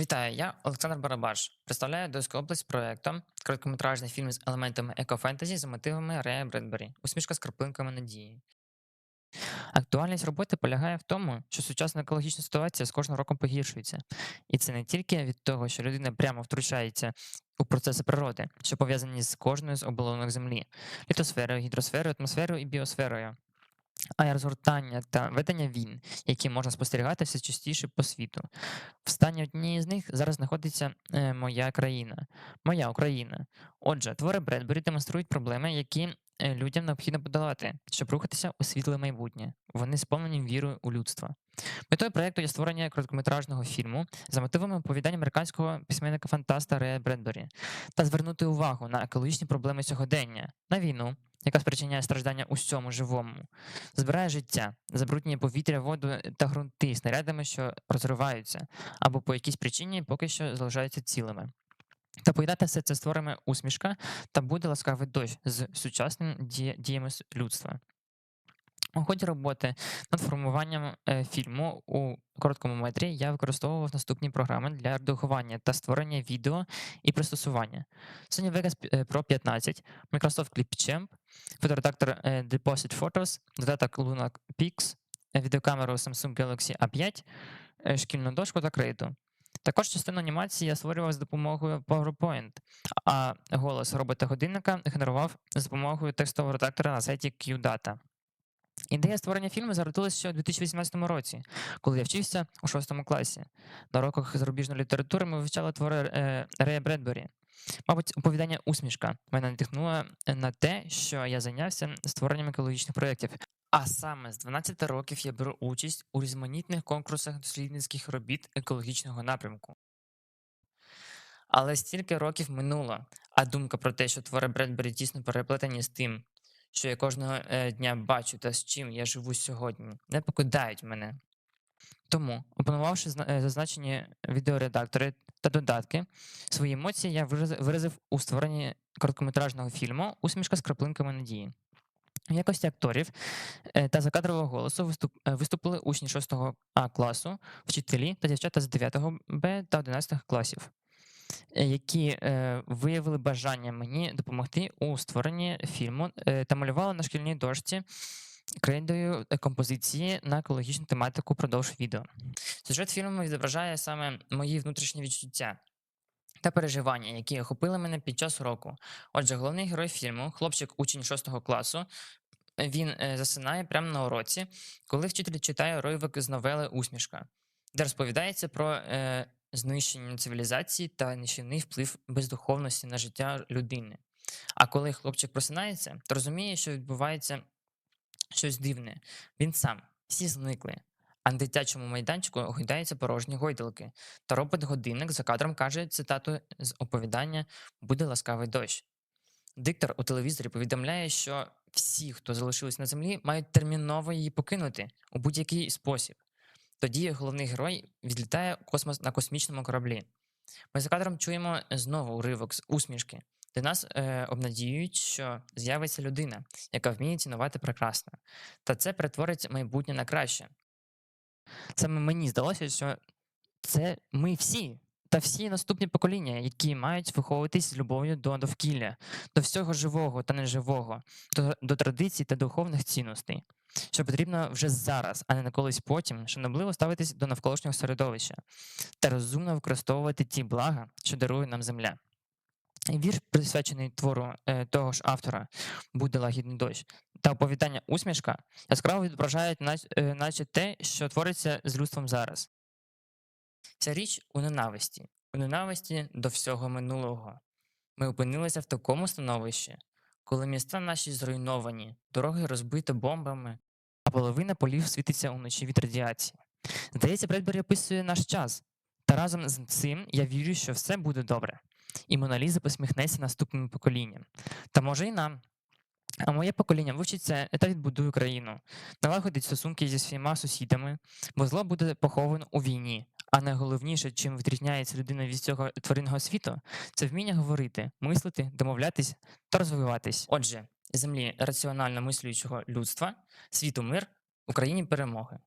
Вітаю, я Олександр Барабаш. Представляю Донську область проєктом короткометражний фільм з елементами екофентезі за мотивами Рея Бредбері Усмішка з краплинками надії. Актуальність роботи полягає в тому, що сучасна екологічна ситуація з кожним роком погіршується. І це не тільки від того, що людина прямо втручається у процеси природи, що пов'язані з кожною з оболонок Землі літосферою, гідросферою, атмосферою і біосферою, а та ведення війн, які можна спостерігати все частіше по світу. В стані однієї з них зараз знаходиться е, моя країна, моя Україна. Отже, твори Бредбері демонструють проблеми, які людям необхідно подолати, щоб рухатися у світле майбутнє. Вони сповнені вірою у людство. Метою проєкту є створення короткометражного фільму за мотивами оповідань американського письменника фантаста Рея Бредбері та звернути увагу на екологічні проблеми сьогодення, на війну, яка спричиняє страждання усьому живому, збирає життя, забруднює повітря, воду та ґрунти снарядами, що розриваються, або по якійсь причині поки що залишаються цілими. Та поєднати все це з творами усмішка та буде ласкавий дощ з сучасними діями людства. У ході роботи над формуванням е, фільму у короткому метрі я використовував наступні програми для редагування та створення відео і пристосування. Sony Vegas е, Pro 15, Microsoft Clipchamp, фоторедактор е, Deposit Photos, додаток Luna Pix, відеокамеру Samsung Galaxy A5, е, шкільну дошку та крейду. Також частину анімації я створював з допомогою PowerPoint, а голос робота-годинника генерував з допомогою текстового редактора на сайті QData. Ідея створення фільму зародилася ще у 2018 році, коли я вчився у 6 класі. На уроках зарубіжної літератури ми вивчали твори е, Рея Бредбері. Мабуть, оповідання усмішка мене надихнуло на те, що я зайнявся створенням екологічних проєктів. А саме з 12 років я беру участь у різноманітних конкурсах дослідницьких робіт екологічного напрямку. Але стільки років минуло, а думка про те, що твори Бредбері тісно переплетені з тим, що я кожного е, дня бачу та з чим я живу сьогодні, не покидають мене. Тому, опанувавши е, зазначені відеоредактори та додатки, свої емоції я виразив, виразив у створенні короткометражного фільму Усмішка з краплинками надії. В якості акторів е, та закадрового голосу е, виступили учні 6 А класу, вчителі та дівчата з 9 Б та 11 класів, е, які виявили бажання мені допомогти у створенні фільму та малювали на шкільній дошці крейдою композиції на екологічну тематику продовж відео. Сюжет фільму відображає саме мої внутрішні відчуття та переживання, які охопили мене під час уроку. Отже, головний герой фільму, хлопчик учень 6 класу, він е, засинає прямо на уроці, коли вчитель читає уривок з новели Усмішка, де розповідається про е, знищення цивілізації та нищівний вплив бездуховності на життя людини. А коли хлопчик просинається, то розуміє, що відбувається щось дивне. Він сам, всі зникли. А на дитячому майданчику гойдаються порожні гойдалки. Та робот-годинник за кадром каже цитату з оповідання Буде ласкавий дощ. Диктор у телевізорі повідомляє, що всі, хто залишились на землі, мають терміново її покинути у будь-який спосіб. Тоді головний герой відлітає космос на космічному кораблі. Ми за кадром чуємо знову уривок з усмішки, де нас е, обнадіюють, що з'явиться людина, яка вміє цінувати прекрасне. Та це перетворить майбутнє на краще. Саме мені здалося, що це ми всі та всі наступні покоління, які мають виховуватись з любов'ю до довкілля, до всього живого та неживого, до, до традицій та духовних цінностей, що потрібно вже зараз, а не на колись потім, шанобливо ставитись до навколишнього середовища та розумно використовувати ті блага, що дарує нам земля. Вірш, присвячений твору е, того ж автора Буде лагідний дощ, та оповідання усмішка яскраво відображають, е, наче те, що твориться з людством зараз. Ця річ у ненависті, у ненависті до всього минулого. Ми опинилися в такому становищі, коли міста наші зруйновані, дороги розбито бомбами, а половина полів світиться уночі від радіації. Здається, Бредбері описує наш час. Та разом з цим я вірю, що все буде добре. І Моналіза посміхнеться наступним поколінням. Та може і нам. А моє покоління вивчиться та відбудує країну, налагодить стосунки зі своїма сусідами, бо зло буде поховано у війні. А найголовніше, чим відрізняється людина від цього тваринного світу, це вміння говорити, мислити, домовлятись та розвиватись. Отже, землі раціонально мислюючого людства, світу мир, Україні перемоги.